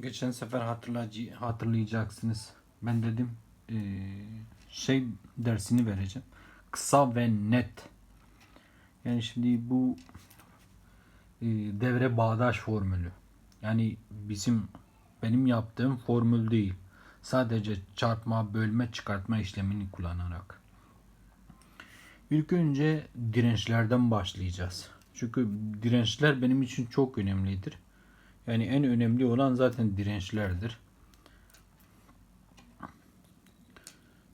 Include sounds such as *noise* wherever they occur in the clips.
Geçen sefer hatırlayacaksınız. Ben dedim eee, şey dersini vereceğim. Kısa ve net. Yani şimdi bu eee, devre bağdaş formülü. Yani bizim benim yaptığım formül değil. Sadece çarpma, bölme, çıkartma işlemini kullanarak. İlk önce dirençlerden başlayacağız. Çünkü dirençler benim için çok önemlidir. Yani en önemli olan zaten dirençlerdir.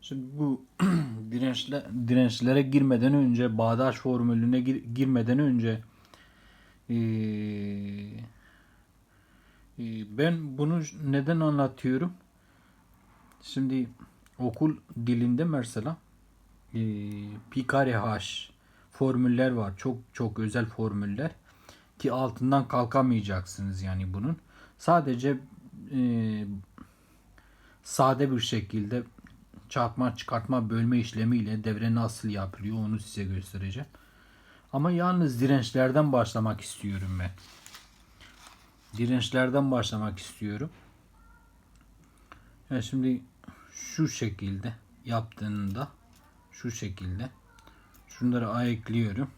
Şimdi bu *clears throat* dirençle, dirençlere girmeden önce bağdaş formülüne gir- girmeden önce eee, eee, ben bunu neden anlatıyorum? Şimdi okul dilinde mesela eee pi kare h formüller var. Çok çok özel formüller ki altından kalkamayacaksınız yani bunun. Sadece eee, sade bir şekilde çarpma, çıkartma, bölme işlemiyle devre nasıl yapılıyor onu size göstereceğim. Ama yalnız dirençlerden başlamak istiyorum ben. Dirençlerden başlamak istiyorum. Yani şimdi şu şekilde yaptığında şu şekilde şunları ayıklıyorum.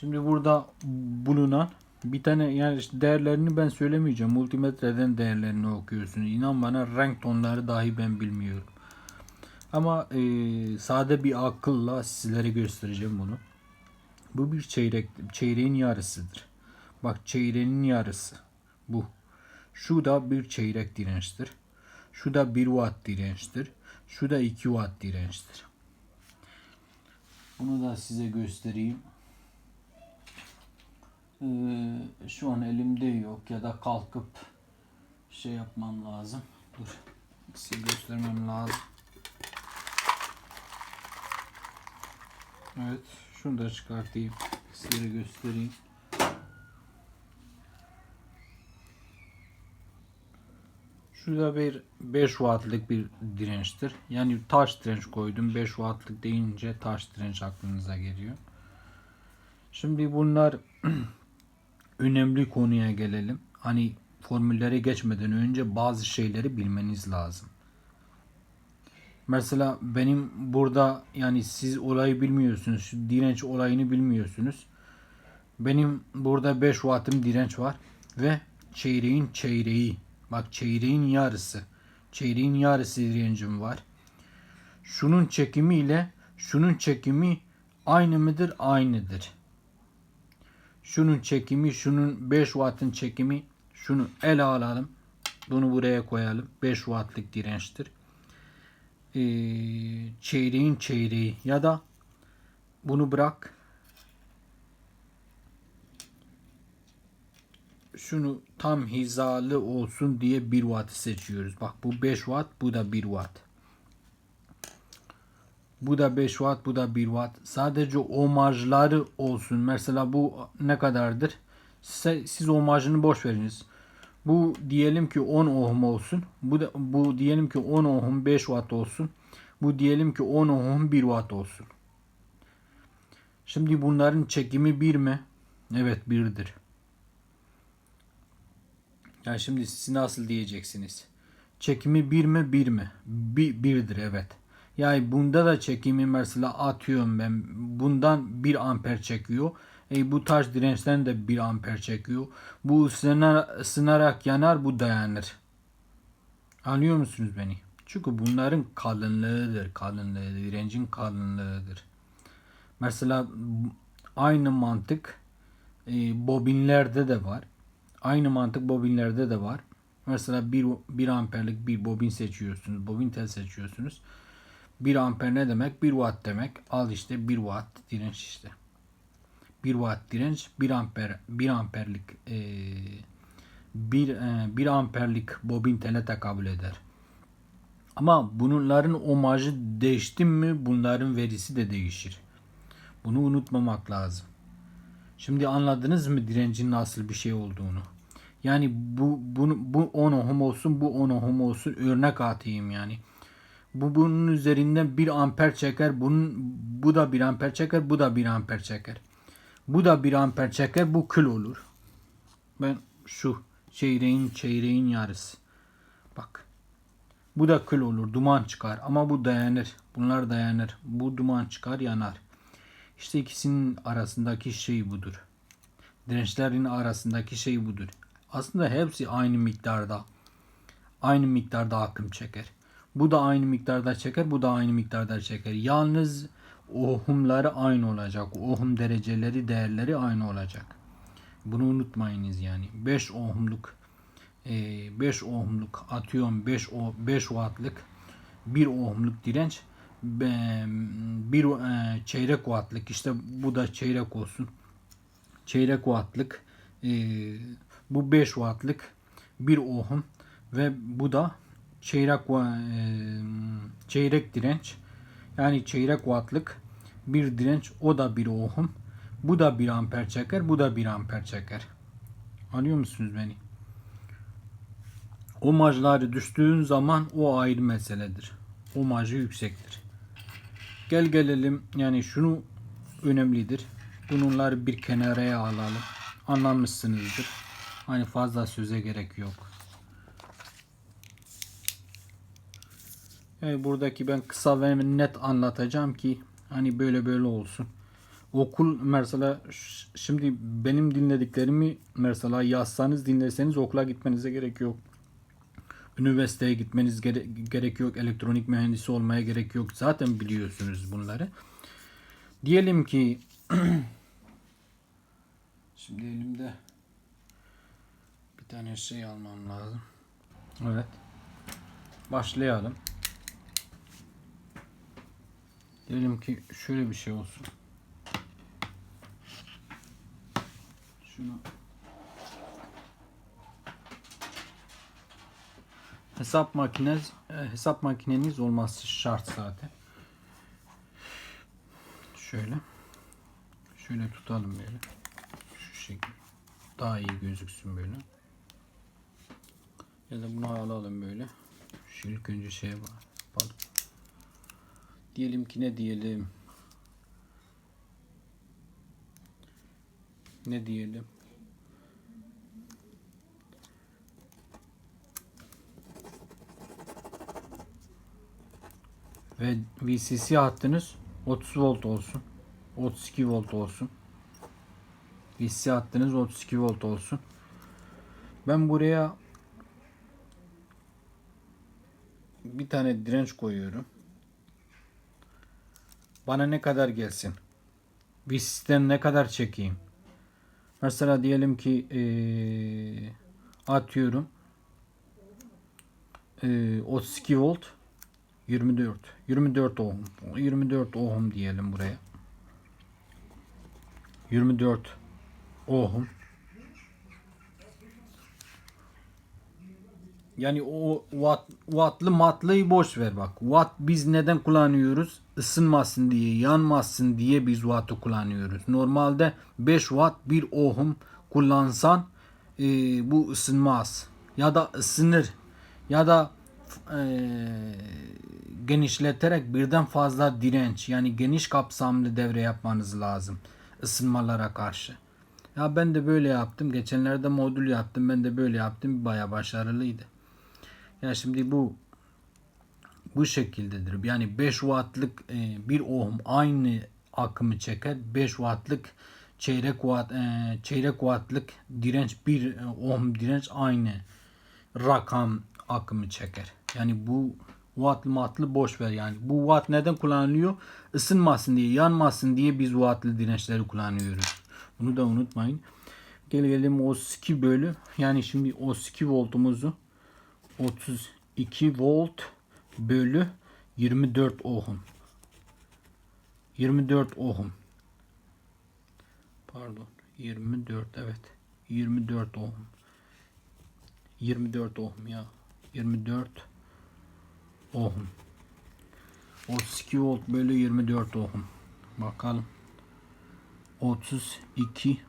Şimdi burada bulunan bir tane yani işte değerlerini ben söylemeyeceğim. Multimetreden değerlerini okuyorsunuz. İnan bana renk tonları dahi ben bilmiyorum. Ama e, sade bir akılla sizlere göstereceğim bunu. Bu bir çeyrek, çeyreğin yarısıdır. Bak çeyreğin yarısı bu. Şu da bir çeyrek dirençtir. Şu da 1 watt dirençtir. Şu da 2 watt dirençtir. Bunu da size göstereyim. Ee, şu an elimde yok ya da kalkıp şey yapmam lazım. Dur. Size göstermem lazım. Evet. Şunu da çıkartayım. Size göstereyim. Şurada bir 5 wattlık bir dirençtir. Yani taş direnç koydum. 5 wattlık deyince taş direnç aklınıza geliyor. Şimdi bunlar *clears throat* önemli konuya gelelim. Hani formüllere geçmeden önce bazı şeyleri bilmeniz lazım. Mesela benim burada yani siz olayı bilmiyorsunuz. Direnç olayını bilmiyorsunuz. Benim burada 5 wattım direnç var ve çeyreğin çeyreği. Bak çeyreğin yarısı. Çeyreğin yarısı direncim var. Şunun çekimi ile şunun çekimi aynı mıdır? Aynıdır. Şunun çekimi, şunun 5 wattın çekimi, şunu ele alalım. Bunu buraya koyalım. 5 wattlık dirençtir. Ee, çeyreğin çeyreği ya da bunu bırak. Şunu tam hizalı olsun diye 1 watt seçiyoruz. Bak bu 5 watt, bu da 1 watt. Bu da 5 watt, bu da 1 watt. Sadece omajları olsun. Mesela bu ne kadardır? Siz omajını boş veriniz. Bu diyelim ki 10 ohm olsun. Bu da bu diyelim ki 10 ohm 5 watt olsun. Bu diyelim ki 10 ohm 1 watt olsun. Şimdi bunların çekimi 1 mi? Evet 1'dir. Yani şimdi siz nasıl diyeceksiniz? Çekimi 1 mi 1 mi? 1 birdir evet. Yani bunda da çekimi mesela atıyorum ben. Bundan 1 amper çekiyor. E bu taş dirençten de 1 amper çekiyor. Bu ısınar, ısınarak yanar bu dayanır. Anlıyor musunuz beni? Çünkü bunların kalınlığıdır. Kalınlığı, direncin kalınlığıdır. Mesela aynı mantık e, bobinlerde de var. Aynı mantık bobinlerde de var. Mesela 1, 1 amperlik bir bobin seçiyorsunuz. Bobin tel seçiyorsunuz. 1 amper ne demek? 1 watt demek. Al işte 1 watt direnç işte. 1 watt direnç 1 amper 1 amperlik e, 1 e, 1 amperlik bobin tele tekabül eder. Ama bunların omajı değişti mi bunların verisi de değişir. Bunu unutmamak lazım. Şimdi anladınız mı direncin nasıl bir şey olduğunu? Yani bu bunu bu 10 ohm olsun, bu 10 ohm olsun örnek atayım yani. Bu bunun üzerinden 1 amper çeker. Bunun bu da 1 amper çeker, bu da 1 amper çeker. Bu da 1 amper çeker, bu kül olur. Ben şu Çeyreğin çeyreğin yarısı. Bak. Bu da kül olur. Duman çıkar. Ama bu dayanır. Bunlar dayanır. Bu duman çıkar yanar. İşte ikisinin arasındaki şey budur. Dirençlerin arasındaki şey budur. Aslında hepsi aynı miktarda. Aynı miktarda akım çeker. Bu da aynı miktarda çeker. Bu da aynı miktarda çeker. Yalnız ohumları aynı olacak. Ohum dereceleri, değerleri aynı olacak. Bunu unutmayınız yani. 5 ohmluk 5 ohmluk atıyorum 5 o 5 wattlık 1 ohmluk direnç 1 çeyrek wattlık işte bu da çeyrek olsun. Çeyrek wattlık e, bu 5 wattlık 1 ohm ve bu da çeyrek e, çeyrek direnç yani çeyrek wattlık bir direnç o da 1 ohm bu da 1 amper çeker bu da 1 amper çeker anlıyor musunuz beni Omajları düştüğün zaman o ayrı meseledir. Omajı yüksektir. Gel gelelim yani şunu önemlidir. Bunları bir kenaraya alalım. Anlamışsınızdır. Hani fazla söze gerek yok. Yani buradaki ben kısa ve net anlatacağım ki hani böyle böyle olsun. Okul mesela şimdi benim dinlediklerimi mesela yazsanız dinleseniz okula gitmenize gerek yok. Üniversiteye gitmeniz gere- gerek yok. Elektronik mühendisi olmaya gerek yok. Zaten biliyorsunuz bunları. Diyelim ki *clears throat* şimdi elimde bir tane şey almam lazım. Evet. Başlayalım. Diyelim ki şöyle bir şey olsun. Şunu Hesap makineniz e, hesap makineniz olması şart zaten. Şöyle. Şöyle tutalım böyle. Şu şekilde. Daha iyi gözüksün böyle. Ya da bunu alalım böyle. Şu ilk önce şeye yapalım. Diyelim ki ne diyelim? Ne diyelim? Ve VCC hattınız 30 volt olsun. 32 volt olsun. VCC hattınız 32 volt olsun. Ben buraya bir tane direnç koyuyorum. Bana ne kadar gelsin? VCC'den ne kadar çekeyim? Mesela diyelim ki eee, atıyorum eee, 32 volt 24. 24 ohm. 24 ohm diyelim buraya. 24 ohm. Yani o watt, wattlı matlıyı boş ver bak. Watt biz neden kullanıyoruz? Isınmasın diye, yanmasın diye biz wattı kullanıyoruz. Normalde 5 watt 1 ohm kullansan e, bu ısınmaz. Ya da ısınır. Ya da e, genişleterek birden fazla direnç yani geniş kapsamlı devre yapmanız lazım ısınmalara karşı. Ya ben de böyle yaptım. Geçenlerde modül yaptım. Ben de böyle yaptım. Baya başarılıydı. Ya şimdi bu bu şekildedir. Yani 5 wattlık e, 1 ohm aynı akımı çeker. 5 wattlık çeyrek watt e, çeyrek wattlık direnç 1 ohm direnç aynı rakam akımı çeker. Yani bu wattlı matlı boş ver yani. Bu watt neden kullanılıyor? Isınmasın diye, yanmasın diye biz wattlı dirençleri kullanıyoruz. Bunu da unutmayın. Gel gelelim 32 bölü. Yani şimdi 32 voltumuzu 32 volt bölü 24 ohm. 24 ohm. Pardon. 24 evet. 24 ohm. 24 ohm ya. 24 ohm. 32 volt bölü 24 ohm. Bakalım. 32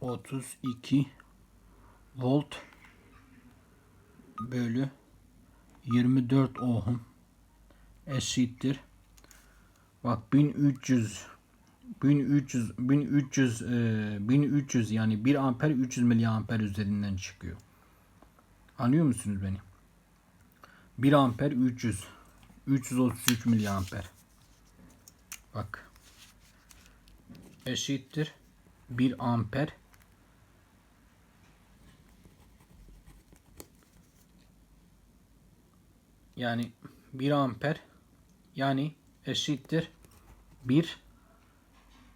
32 volt bölü 24 ohm eşittir. Bak 1300 1300 1300 e, 1300 yani 1 amper 300 miliamper üzerinden çıkıyor. Anlıyor musunuz beni? 1 amper 300 333 miliamper. Bak. Eşittir 1 amper yani 1 amper yani eşittir 1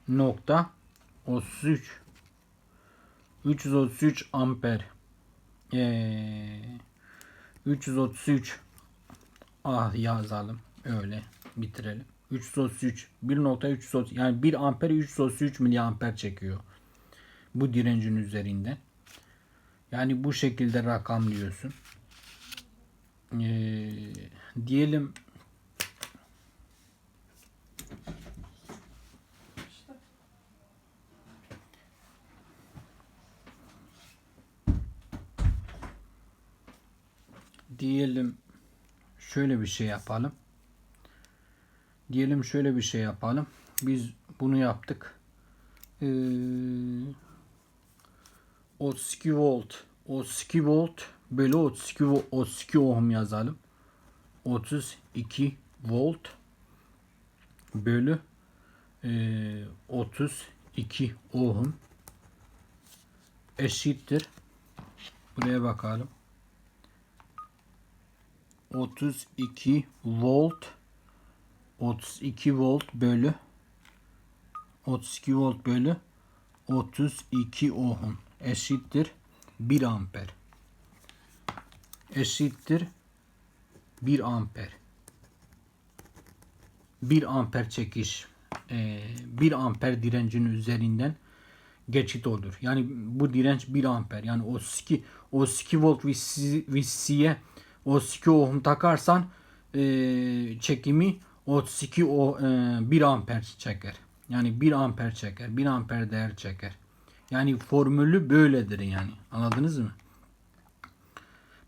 nokta 33 333 amper. Ee, 333 ah yazalım öyle bitirelim. 333 1.333 yani 1 amper 333 miliamper çekiyor bu direncin üzerinden. Yani bu şekilde rakamlıyorsun ee, diyelim diyelim şöyle bir şey yapalım. Diyelim şöyle bir şey yapalım. Biz bunu yaptık. Ee, 32 volt 32 volt bölü 32 vo- 32 ohm yazalım. 32 volt bölü ee, 32 ohm eşittir. Buraya bakalım. 32 volt 32 volt bölü 32 volt bölü 32 ohm eşittir 1 amper eşittir 1 amper 1 amper çekiş e, 1 amper direncin üzerinden geçit olur. Yani bu direnç 1 amper. Yani 32 32 volt VC'ye 32 ohm takarsan e, çekimi 32 o e, 1 amper çeker. Yani 1 amper çeker. 1 amper değer çeker. Yani formülü böyledir yani. Anladınız mı?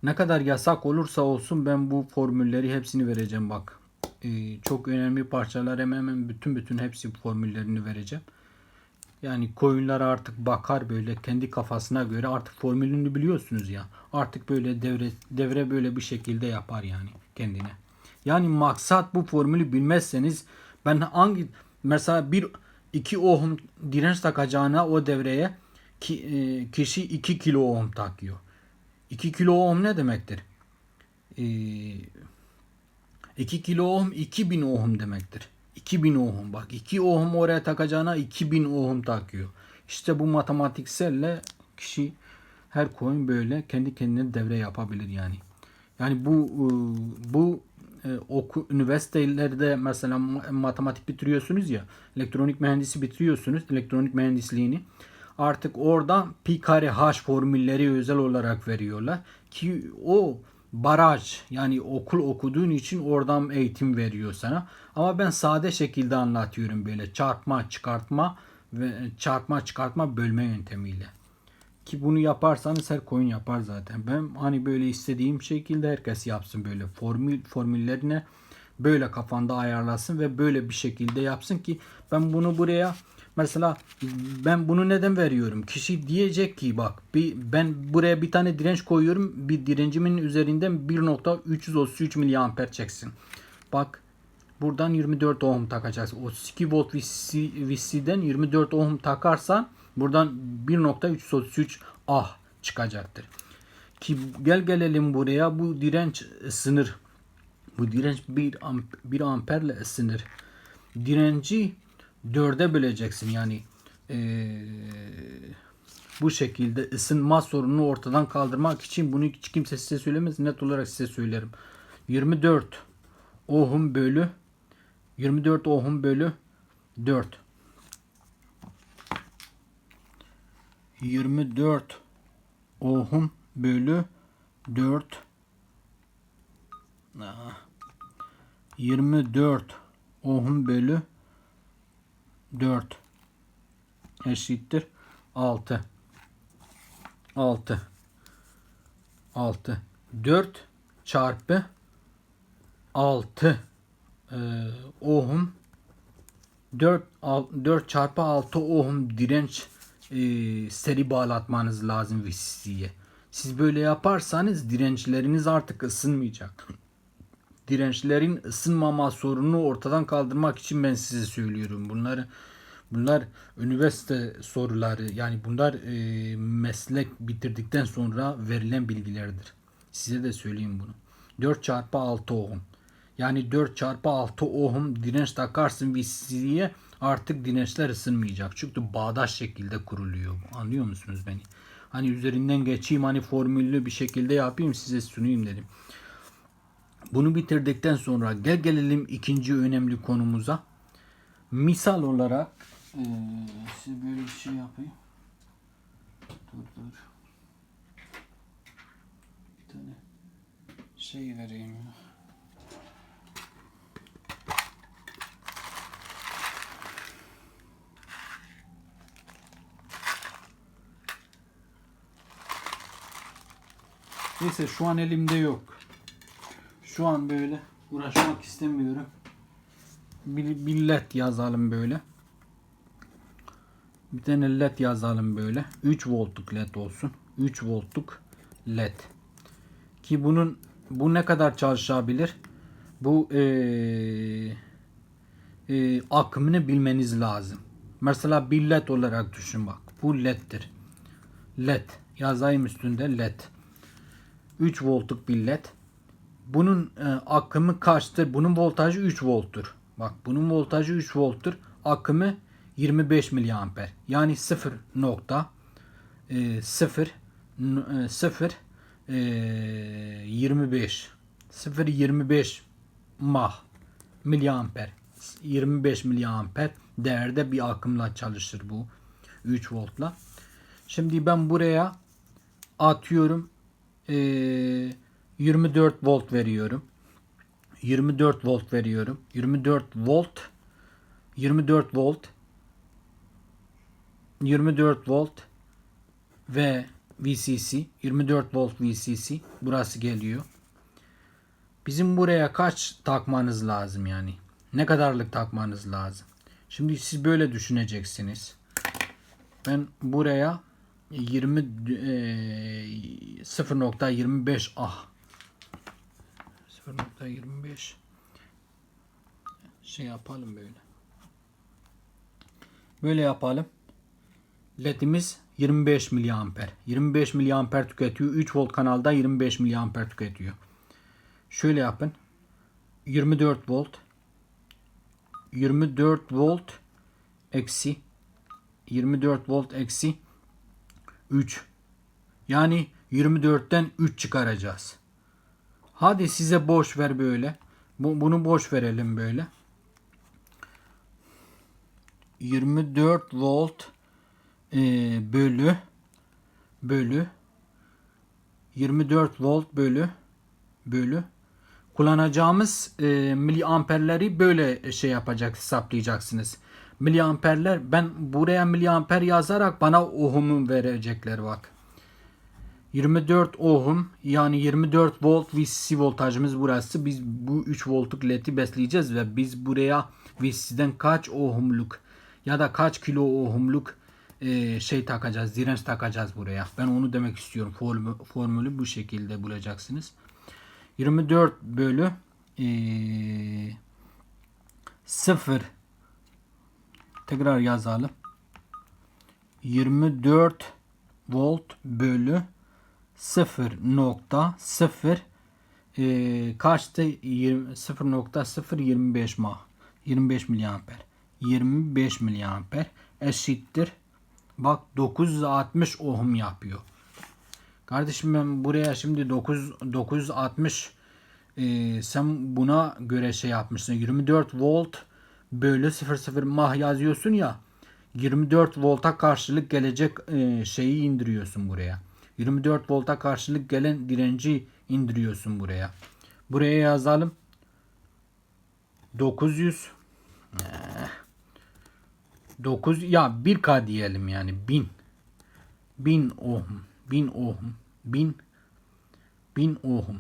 Ne kadar yasak olursa olsun ben bu formülleri hepsini vereceğim bak. Ee, çok önemli parçalar hemen hemen bütün bütün hepsi formüllerini vereceğim. Yani koyunlar artık bakar böyle kendi kafasına göre artık formülünü biliyorsunuz ya. Artık böyle devre devre böyle bir şekilde yapar yani kendine. Yani maksat bu formülü bilmezseniz ben hangi mesela bir 2 ohm direnç takacağına o devreye ki, e, kişi 2 kilo ohm takıyor. 2 kilo ohm ne demektir? E, 2 kilo ohm 2000 ohm demektir. 2000 ohm bak 2 ohm oraya takacağına 2000 ohm takıyor. İşte bu matematikselle kişi her coin böyle kendi kendine devre yapabilir yani. Yani bu e, bu e, oku üniversitelerde mesela matematik bitiriyorsunuz ya elektronik mühendisi bitiriyorsunuz elektronik mühendisliğini artık orada pi kare h formülleri özel olarak veriyorlar ki o baraj yani okul okuduğun için oradan eğitim veriyor sana. Ama ben sade şekilde anlatıyorum böyle çarpma, çıkartma ve çarpma, çıkartma, bölme yöntemiyle. Ki bunu yaparsanız her coin yapar zaten. Ben hani böyle istediğim şekilde herkes yapsın böyle formül formüllerine böyle kafanda ayarlasın ve böyle bir şekilde yapsın ki ben bunu buraya Mesela ben bunu neden veriyorum? Kişi diyecek ki bak bir, ben buraya bir tane direnç koyuyorum. Bir direncimin üzerinden 1.333 miliamper çeksin. Bak buradan 24 ohm takacaksın. 32 volt VC, VC'den 24 ohm takarsan buradan 1.333 ah çıkacaktır. Ki gel gelelim buraya bu direnç ısınır. Bu direnç 1 amp, 1 amperle ısınır. Direnci dörde böleceksin. Yani ee, bu şekilde ısınma sorununu ortadan kaldırmak için bunu hiç kimse size söylemez. Net olarak size söylerim. 24 ohm bölü 24 ohm bölü 4 24 ohm bölü 4 24 ohm bölü 4 eşittir 6 6 6 4 çarpı 6 e, ohm 4, 4 çarpı 6 ohm direnç e, seri bağlatmanız lazım VCC'ye. Siz böyle yaparsanız dirençleriniz artık ısınmayacak. Dirençlerin ısınmama sorununu ortadan kaldırmak için ben size söylüyorum. Bunları bunlar üniversite soruları yani bunlar e, meslek bitirdikten sonra verilen bilgilerdir. Size de söyleyeyim bunu. 4 çarpı 6 ohm. Yani 4 çarpı 6 ohm direnç takarsın VCC'ye artık dirençler ısınmayacak. Çünkü bağdaş şekilde kuruluyor. Anlıyor musunuz beni? Hani üzerinden geçeyim hani formüllü bir şekilde yapayım size sunayım dedim. Bunu bitirdikten sonra gel gelelim ikinci önemli konumuza. Misal olarak eee size böyle bir şey yapayım. Dur dur. Bir tane şey vereyim. Neyse şu an elimde yok. Şu an böyle uğraşmak istemiyorum. Bir, led yazalım böyle. Bir tane led yazalım böyle. 3 voltluk led olsun. 3 voltluk led. Ki bunun bu ne kadar çalışabilir? Bu eee eee, akımını bilmeniz lazım. Mesela bir led olarak düşün bak. Bu leddir. Led. Yazayım üstünde led. 3 voltluk bir led. Bunun e, akımı kaçtır? Bunun voltajı 3 volttur. Bak bunun voltajı 3 volttur. Akımı 25 miliamper. Yani 0 nokta e, 0 n- e, 0 e, 25 0 25 mah miliamper 25 miliamper değerde bir akımla çalışır bu 3 voltla. Şimdi ben buraya atıyorum eee, 24 volt veriyorum. 24 volt veriyorum. 24 volt 24 volt 24 volt ve VCC 24 volt VCC burası geliyor. Bizim buraya kaç takmanız lazım yani? Ne kadarlık takmanız lazım? Şimdi siz böyle düşüneceksiniz. Ben buraya 20 eee, 0.25 ah 0.25 şey yapalım böyle. Böyle yapalım. LED'imiz 25 miliamper. 25 miliamper tüketiyor. 3 volt kanalda 25 miliamper tüketiyor. Şöyle yapın. 24 volt 24 volt eksi 24 volt eksi 3. Yani 24'ten 3 çıkaracağız. Hadi size boş ver böyle. Bu, bunu boş verelim böyle. 24 volt e, bölü bölü 24 volt bölü bölü kullanacağımız e, miliamperleri böyle şey yapacak hesaplayacaksınız. Miliamperler ben buraya miliamper yazarak bana ohm'u verecekler bak. 24 ohm yani 24 volt VCC voltajımız burası. Biz bu 3 voltluk led'i besleyeceğiz ve biz buraya VCC'den kaç ohmluk ya da kaç kilo ohmluk e, şey takacağız, direnç takacağız buraya. Ben onu demek istiyorum. Formü, formülü bu şekilde bulacaksınız. 24 bölü e, 0 tekrar yazalım. 24 volt bölü 0.0 e, kaçtı? 20 0.025 mah. 25 miliamper. 25 miliamper eşittir. Bak 960 ohm yapıyor. Kardeşim ben buraya şimdi 9 960 e, sen buna göre şey yapmışsın. 24 volt bölü 00 mah yazıyorsun ya. 24 volta karşılık gelecek e, şeyi indiriyorsun buraya. 24 volta karşılık gelen direnci indiriyorsun buraya. Buraya yazalım. 900 eh, 9 ya 1K diyelim yani 1000 1000 ohm 1000 ohm 1000 1000 ohm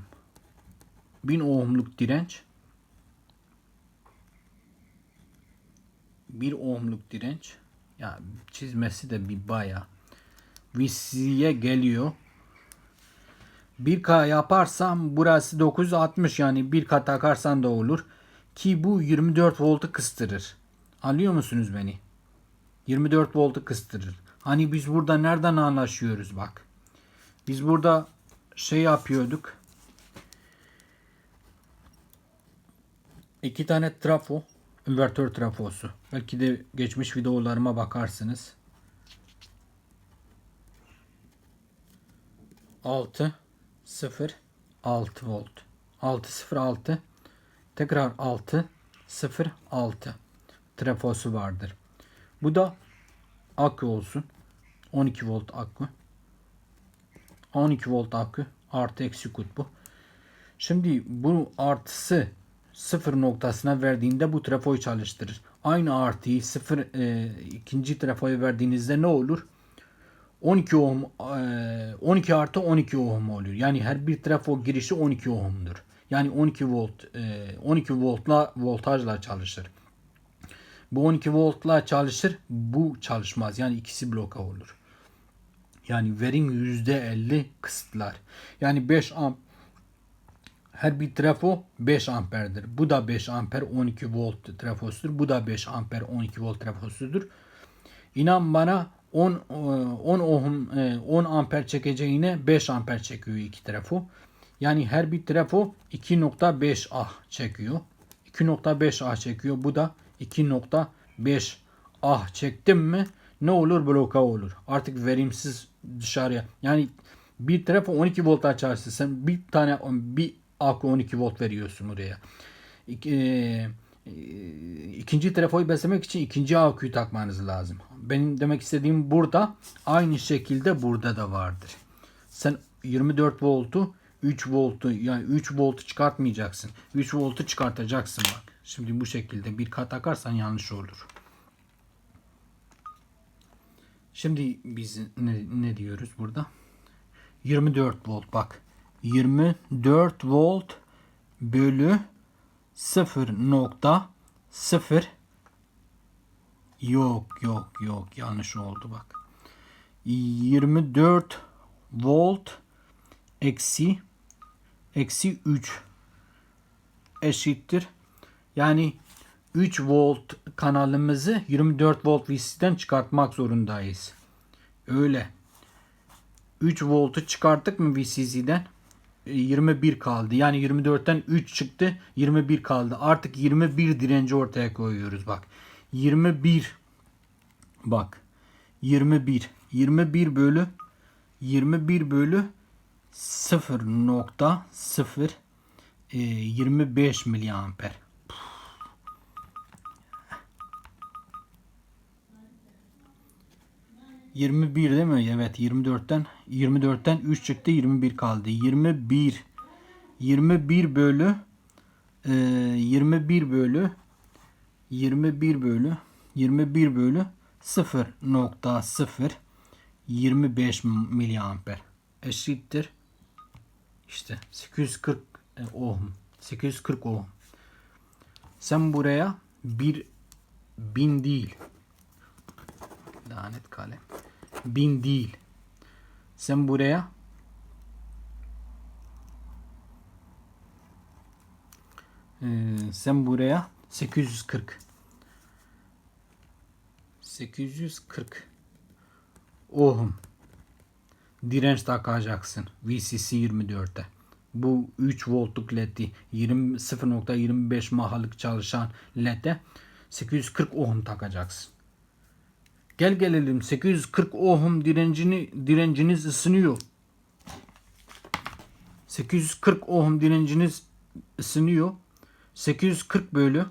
1000 ohmluk direnç 1 ohmluk direnç. Ya çizmesi de bir baya. VC'ye geliyor. 1K yaparsam burası 960 yani 1K takarsan da olur. Ki bu 24 voltu kıstırır. Anlıyor musunuz beni? 24 voltu kıstırır. Hani biz burada nereden anlaşıyoruz bak. Biz burada şey yapıyorduk. İki tane trafo, invertör trafosu. Belki de geçmiş videolarıma bakarsınız. 6 0 6 volt. 6 0 6 tekrar 6 0 6 trafosu vardır. Bu da akü olsun. 12 volt akü. 12 volt akü artı eksi kutbu. Şimdi bu artısı sıfır noktasına verdiğinde bu trafoyu çalıştırır. Aynı artıyı sıfır e, ikinci trafoya verdiğinizde ne olur? 12 ohm e, 12 artı 12 ohm oluyor. Yani her bir trafo girişi 12 ohmdur. Yani 12 volt e, 12 voltla voltajla çalışır. Bu 12 voltla çalışır. Bu çalışmaz. Yani ikisi bloka olur. Yani verim %50 kısıtlar. Yani 5 amp her bir trafo 5 amperdir. Bu da 5 amper 12 volt trafosudur. Bu da 5 amper 12 volt trafosudur. İnan bana 10 10 ohm 10 amper çekeceğine 5 amper çekiyor iki trafo. Yani her bir trafo 2.5 ah çekiyor. 2.5 ah çekiyor. Bu da 2.5 ah çektim mi ne olur bloka olur. Artık verimsiz dışarıya. Yani bir trafo 12 volt açarsın sen bir tane bir akü 12 volt veriyorsun oraya. İki, e, ikinci trafoyu beslemek için ikinci aküyü takmanız lazım. Benim demek istediğim burada aynı şekilde burada da vardır. Sen 24 voltu 3 voltu yani 3 voltu çıkartmayacaksın. 3 voltu çıkartacaksın bak. Şimdi bu şekilde bir kat takarsan yanlış olur. Şimdi biz ne, ne diyoruz burada? 24 volt bak. 24 volt bölü 0.0 yok yok yok yanlış oldu bak. 24 volt eksi eksi 3 eşittir. Yani 3 volt kanalımızı 24 volt VC'den çıkartmak zorundayız. Öyle. 3 voltu çıkarttık mı VCC'den? 21 kaldı. Yani 24'ten 3 çıktı. 21 kaldı. Artık 21 direnci ortaya koyuyoruz bak. 21 bak. 21 21 bölü 21 bölü 0.0 e, 25 miliamper. 21 değil mi? Evet 24'ten 24'ten 3 çıktı 21 kaldı. 21 21 bölü e, 21 bölü 21 bölü 21 bölü 0.0 25 miliamper eşittir işte 840 e, ohm 840 ohm sen buraya bir bin değil lanet kalem bin değil. Sen buraya ee, sen buraya 840 840 ohm direnç takacaksın VCC 24'te. Bu 3 voltluk led'i 20 0.25 mahalık çalışan led'e 840 ohm takacaksın. Gel gelelim 840 ohm direncini direnciniz ısınıyor. 840 ohm direnciniz ısınıyor. 840 bölü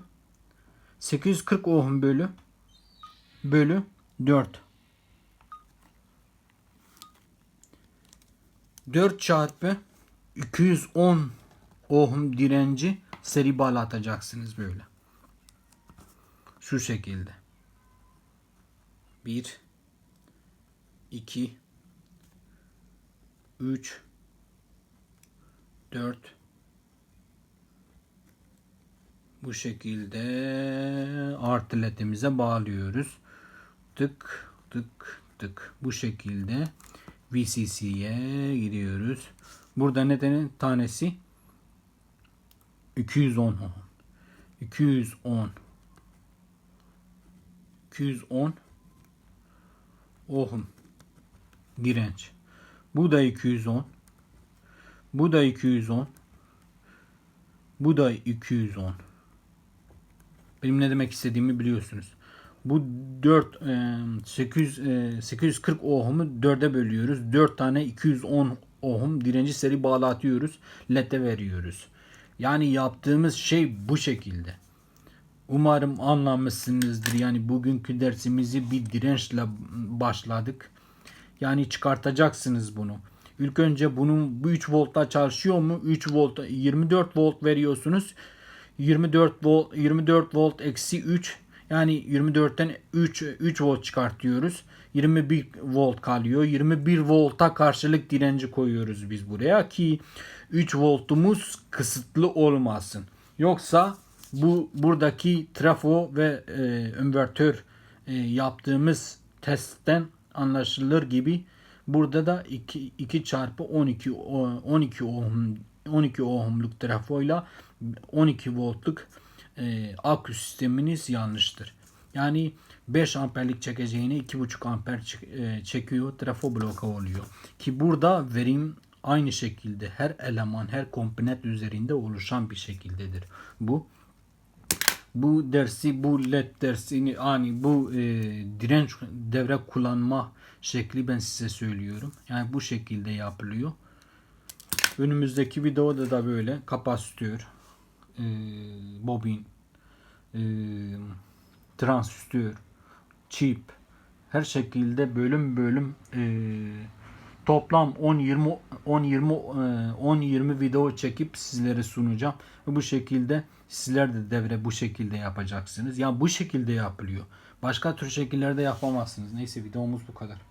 840 ohm bölü bölü 4. 4 çarpı 210 ohm direnci seri bağlatacaksınız böyle. Şu şekilde. 1 2 3 4 Bu şekilde artı ledimize bağlıyoruz. Tık tık tık. Bu şekilde VCC'ye giriyoruz. Burada nedenin tanesi 210 ohm. 210 210 ohm direnç. Bu da 210. Bu da 210. Bu da 210. Benim ne demek istediğimi biliyorsunuz. Bu 4 e, 800 e, 840 ohm'u 4'e bölüyoruz. 4 tane 210 ohm direnci seri bağlatıyoruz. LED'e veriyoruz. Yani yaptığımız şey bu şekilde. Umarım anlamışsınızdır. Yani bugünkü dersimizi bir dirençle başladık. Yani çıkartacaksınız bunu. İlk önce bunun bu 3 voltta çalışıyor mu? 3 volt 24 volt veriyorsunuz. 24 volt 24 volt eksi 3 yani 24'ten 3 3 volt çıkartıyoruz. 21 volt kalıyor. 21 volta karşılık direnci koyuyoruz biz buraya ki 3 voltumuz kısıtlı olmasın. Yoksa bu buradaki trafo ve e, invertör e, yaptığımız testten anlaşılır gibi burada da 2, 2 çarpı 12 o- 12 ohm 12 ohmluk trafoyla 12 voltluk e, akü sisteminiz yanlıştır. Yani 5 amperlik çekeceğine 2,5 amper e, çekiyor trafo bloka oluyor. Ki burada verim aynı şekilde her eleman her komponent üzerinde oluşan bir şekildedir. Bu bu dersi bu led dersini yani bu e, direnç devre kullanma şekli ben size söylüyorum. Yani bu şekilde yapılıyor. Önümüzdeki videoda da böyle kapasitör, e, bobin, e, transistör, çip her şekilde bölüm bölüm e, toplam 10 20 10 20 10 20 video çekip sizlere sunacağım. Bu şekilde sizler de devre bu şekilde yapacaksınız. Yani bu şekilde yapılıyor. Başka tür şekillerde yapamazsınız. Neyse videomuz bu kadar.